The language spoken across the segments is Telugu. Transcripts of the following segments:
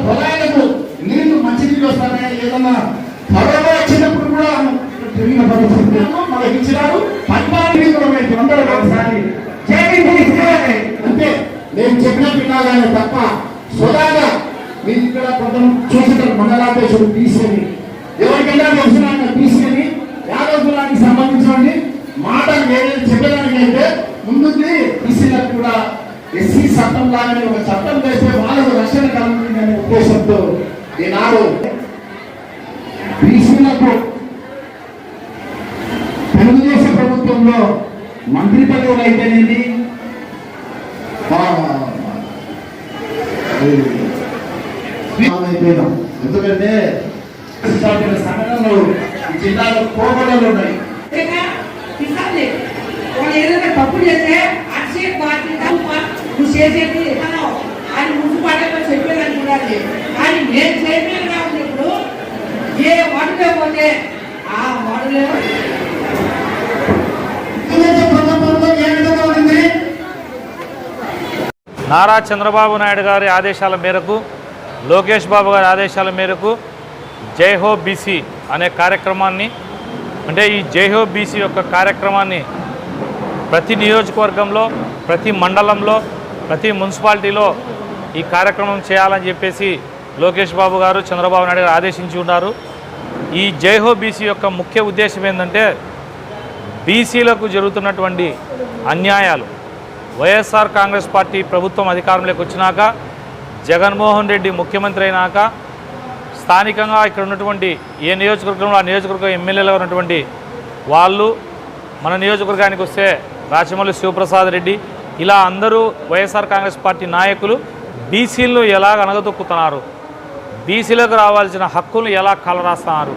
పొలాలకు నీళ్ళు మంచినీళ్ళు వస్తాయా? ఏదన్నా కరోనా వచ్చినప్పుడు కూడా తిరిగిన పరిస్థితులను మనకి ఇచ్చినారు. పద్నాలుగు వందల ఒకసారి అంటే నేను చెప్పిన వినాలని తప్ప సోదాగా మీరు ఇక్కడ కొంత చూసినారు. మండలాధ్యక్షుడు తీసుకొని ఎవరికైనా తెలిసిన తీసుకొని యాదవ్ కులానికి సంబంధించినది మాటలు ఏదైనా చెప్పడానికి అయితే ముందుకి తీసినట్టు కూడా ఎస్సీ చట్టం లాగానే ఒక చట్టం చేస్తే వాళ్ళకు రక్షణ కలుగుతుందనే ఉద్దేశంతో ఈనాడు బీసీలకు తెలుగుదేశం ప్రభుత్వంలో మంత్రి పదవులు అయితేనేది ఎందుకంటే సంఘటనలు జిల్లాలో కోపడలు ఉన్నాయి ఇస్తాను వాళ్ళు ఏదైనా తప్పు చేస్తే అక్షయ పార్టీ తప్ప నువ్వు చేసేది మనం ఆయన ముందు పడేమని చెప్పేదని కూడా కానీ నేను చేయలేదు కాబట్టి ఏ వాడులో పోతే ఆ వాడులో నారా చంద్రబాబు నాయుడు గారి ఆదేశాల మేరకు లోకేష్ బాబు గారి ఆదేశాల మేరకు జైహో బీసీ అనే కార్యక్రమాన్ని అంటే ఈ జైహో బీసీ యొక్క కార్యక్రమాన్ని ప్రతి నియోజకవర్గంలో ప్రతి మండలంలో ప్రతి మున్సిపాలిటీలో ఈ కార్యక్రమం చేయాలని చెప్పేసి లోకేష్ బాబు గారు చంద్రబాబు నాయుడు గారు ఆదేశించి ఉన్నారు. ఈ జైహో బీసీ యొక్క ముఖ్య ఉద్దేశం ఏంటంటే బీసీలకు జరుగుతున్నటువంటి అన్యాయాలు. వైఎస్ఆర్ కాంగ్రెస్ పార్టీ ప్రభుత్వం అధికారంలోకి వచ్చినాక జగన్మోహన్ రెడ్డి ముఖ్యమంత్రి అయినాక స్థానికంగా ఇక్కడ ఉన్నటువంటి ఏ నియోజకవర్గంలో ఆ నియోజకవర్గం ఎమ్మెల్యేలుగా ఉన్నటువంటి వాళ్ళు మన నియోజకవర్గానికి వస్తే రాచమల్లి శివప్రసాద్ రెడ్డి ఇలా అందరూ వైఎస్ఆర్ కాంగ్రెస్ పార్టీ నాయకులు బీసీలను ఎలాగ అనగదొక్కుతున్నారు? బీసీలకు రావాల్సిన హక్కులను ఎలా కలరాస్తున్నారు?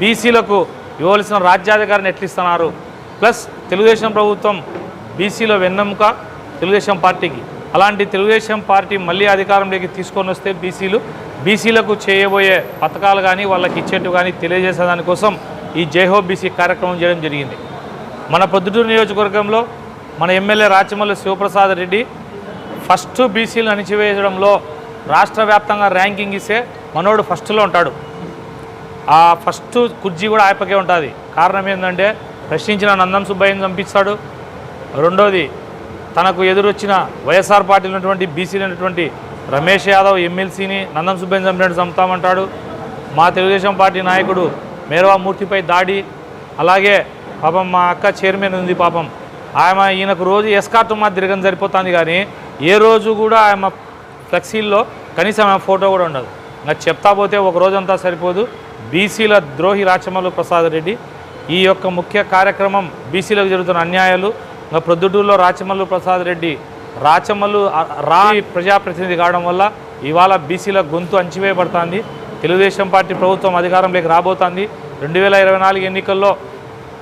బీసీలకు ఇవ్వాల్సిన రాజ్యాధికారాన్ని ఎట్లిస్తున్నారు? ప్లస్ తెలుగుదేశం ప్రభుత్వం బీసీలో వెన్నెముక తెలుగుదేశం పార్టీకి. అలాంటి తెలుగుదేశం పార్టీ మళ్ళీ అధికారంలోకి తీసుకొని వస్తే బీసీలు బీసీలకు చేయబోయే పథకాలు కానీ వాళ్ళకి ఇచ్చేట్టు కానీ తెలియజేసే దానికోసం ఈ జైహో బీసీ కార్యక్రమం చేయడం జరిగింది. మన పొద్దుటూరు నియోజకవర్గంలో మన ఎమ్మెల్యే రాచమల్లి శివప్రసాద్ రెడ్డి ఫస్ట్ బీసీలు అణిచివేయడంలో రాష్ట్ర వ్యాప్తంగా ర్యాంకింగ్ ఇస్తే మనోడు ఫస్ట్లో ఉంటాడు. ఆ ఫస్ట్ కుర్జీ కూడా ఆయపకే ఉంటుంది. కారణం ఏంటంటే ప్రశ్నించిన నందం సుబ్బయ్యని చంపిస్తాడు. రెండోది తనకు ఎదురొచ్చిన వైఎస్ఆర్ పార్టీలో ఉన్నటువంటి బీసీలు ఉన్నటువంటి రమేష్ యాదవ్ ఎమ్మెల్సీని నందం సుబ్బయ్యని చంపినట్టు చంపుతామంటాడు. మా తెలుగుదేశం పార్టీ నాయకుడు మేరవా మూర్తిపై దాడి అలాగే పాపం మా అక్క చైర్మన్ ఉంది పాపం. ఆమె ఈయనకు రోజు ఎస్కార్ట్ మా తిరగని సరిపోతుంది కానీ ఏ రోజు కూడా ఆమె ఫ్లెక్సీల్లో కనీసం ఆమె ఫోటో కూడా ఉండదు. ఇంకా చెప్తా పోతే ఒక రోజంతా సరిపోదు. బీసీల ద్రోహి రాచమల్లు ప్రసాద్ రెడ్డి ఈ యొక్క ముఖ్య కార్యక్రమం బీసీలకు జరుగుతున్న అన్యాయాలు ఇంకా ప్రొద్దుటూరులో రాచమల్లు ప్రసాద్ రెడ్డి రాచమల్లు రా ప్రజాప్రతినిధి కావడం వల్ల ఇవాళ బీసీల గొంతు అంచివేయబడుతుంది. తెలుగుదేశం పార్టీ ప్రభుత్వం అధికారంలోకి రాబోతోంది. రెండు వేల ఇరవై నాలుగు ఎన్నికల్లో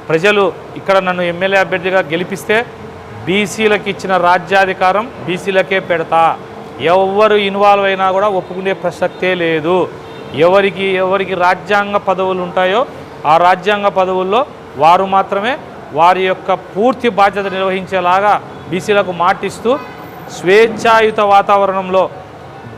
ప్రజలు ఇక్కడ నన్ను ఎమ్మెల్యే అభ్యర్థిగా గెలిపిస్తే బీసీలకు ఇచ్చిన రాజ్యాధికారం బీసీలకే పెడతా. ఎవరు ఇన్వాల్వ్ అయినా కూడా ఒప్పుకునే ప్రసక్తే లేదు. ఎవరికి ఎవరికి రాజ్యాంగ పదవులు ఉంటాయో ఆ రాజ్యాంగ పదవుల్లో వారు మాత్రమే వారి యొక్క పూర్తి బాధ్యత నిర్వహించేలాగా బీసీలకు మాటిస్తూ స్వేచ్ఛాయుత వాతావరణంలో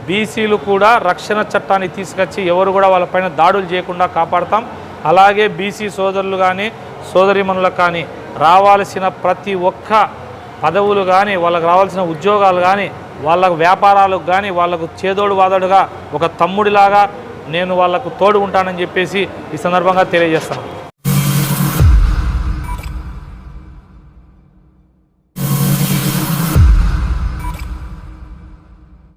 బీసీలు కూడా రక్షణ చట్టాన్ని తీసుకొచ్చి ఎవరు కూడా వాళ్ళపైన దాడులు చేయకుండా కాపాడతాం. అలాగే బీసీ సోదరులు కానీ సోదరిమణులకు కానీ రావాల్సిన ప్రతి ఒక్క పదవులు కానీ వాళ్ళకు రావాల్సిన ఉద్యోగాలు కానీ వాళ్ళకు వ్యాపారాలకు కానీ వాళ్ళకు చేదోడు వాదోడుగా ఒక తమ్ముడిలాగా నేను వాళ్ళకు తోడు ఉంటానని చెప్పేసి ఈ సందర్భంగా తెలియజేస్తాను